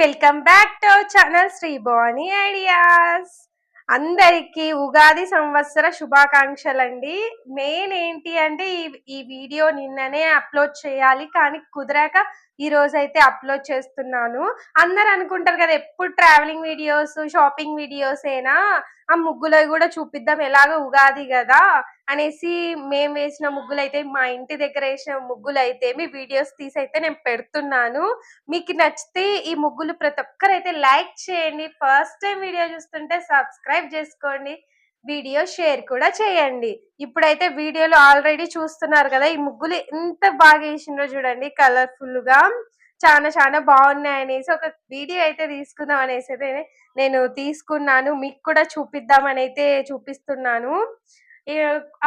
Welcome back to channel Sri Bhavani ideas. అందరికీ ఉగాది సంవత్సర శుభాకాంక్షలు అండి మెయిన్ ఏంటి అంటే ఈ ఈ వీడియో నిన్ననే అప్లోడ్ చేయాలి కానీ కుదరక ఈ రోజు అయితే అప్లోడ్ చేస్తున్నాను. అందరు అనుకుంటారు కదా ఎప్పుడు ట్రావెలింగ్ వీడియోస్ షాపింగ్ వీడియోస్ అయినా ఆ ముగ్గులు కూడా చూపిద్దాం. ఎలాగ ఉగాది కదా అనేసి మేము వేసిన ముగ్గులు అయితే మా ఇంటి దగ్గర వేసిన ముగ్గులు అయితే మీ వీడియోస్ తీసి అయితే నేను పెడుతున్నాను. మీకు నచ్చితే ఈ ముగ్గులు ప్రతి ఒక్కరైతే లైక్ చేయండి. ఫస్ట్ టైం వీడియో చూస్తుంటే సబ్స్క్రైబ్ చేసుకోండి. వీడియో షేర్ కూడా చేయండి. ఇప్పుడైతే వీడియోలో ఆల్రెడీ చూస్తున్నారు కదా ఈ ముగ్గులు ఎంత బాగా వేసిండ్రో చూడండి. కలర్ఫుల్గా చాలా చాలా బాగున్నాయి అనేసి ఒక వీడియో అయితే తీసుకుందాం అనేసి అయితే నేను తీసుకున్నాను. మీకు కూడా చూపిద్దామని అయితే చూపిస్తున్నాను.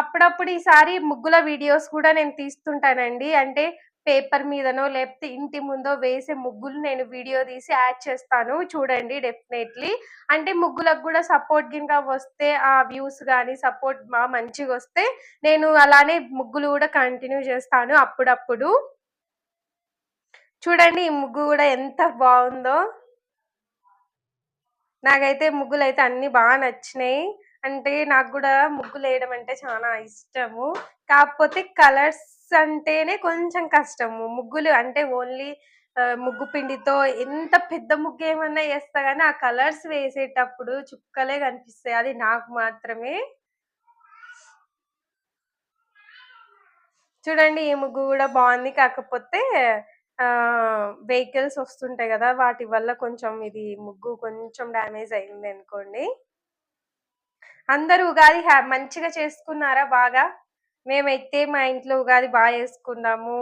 అప్పుడప్పుడు ఈసారి ముగ్గుల వీడియోస్ కూడా నేను తీస్తుంటానండి. అంటే పేపర్ మీదనో లేకపోతే ఇంటి ముందో వేసే ముగ్గులు నేను వీడియో తీసి యాడ్ చేస్తాను. చూడండి డెఫినెట్లీ. అంటే ముగ్గులకు కూడా సపోర్ట్ కింద వస్తే ఆ వ్యూస్ కానీ సపోర్ట్ మా మంచిగా వస్తే నేను అలానే ముగ్గులు కూడా కంటిన్యూ చేస్తాను అప్పుడప్పుడు. చూడండి ఈ ముగ్గు కూడా ఎంత బాగుందో. నాకైతే ముగ్గులు అయితే అన్ని బాగా నచ్చినాయి. అంటే నాకు కూడా ముగ్గులు వేయడం అంటే చాలా ఇష్టము. కాకపోతే కలర్స్ అంటేనే కొంచెం కష్టము. ముగ్గులు అంటే ఓన్లీ ముగ్గు పిండితో ఎంత పెద్ద ముగ్గు ఏమన్నా వేస్తా కానీ ఆ కలర్స్ వేసేటప్పుడు చుక్కలే కనిపిస్తాయి. అది నాకు మాత్రమే. చూడండి ఈ ముగ్గు కూడా బాగుంది. కాకపోతే వెహికల్స్ వస్తుంటాయి కదా వాటి వల్ల కొంచెం ఇది ముగ్గు కొంచెం డ్యామేజ్ అయింది అనుకోండి. అందరూ ఉగాది హ్యా మంచిగా చేసుకున్నారా బాగా? మేమైతే మా ఇంట్లో ఉగాది బాగా చేసుకున్నాము.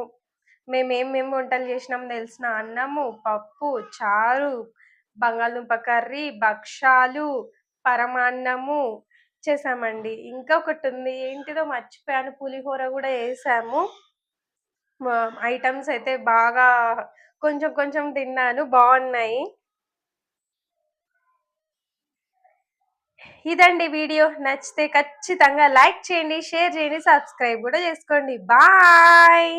మేము వంటలు చేసినాం తెలిసిన అన్నము పప్పు చారు బంగాళదుంప కర్రీ భక్షాలు పరమాన్నము చేసామండి. ఇంకా ఒకటి ఉంది ఏంటిదో మర్చిపోయాను పులిహోర కూడా వేసాము ఐటమ్స్ అయితే బాగా కొంచెం కొంచెం తిన్నాను. బాగున్నాయి. ఇదండి వీడియో. నచ్చితే ఖచ్చితంగా లైక్ చేయండి షేర్ చేయండి సబ్స్క్రైబ్ కూడా చేసుకోండి. బాయ్!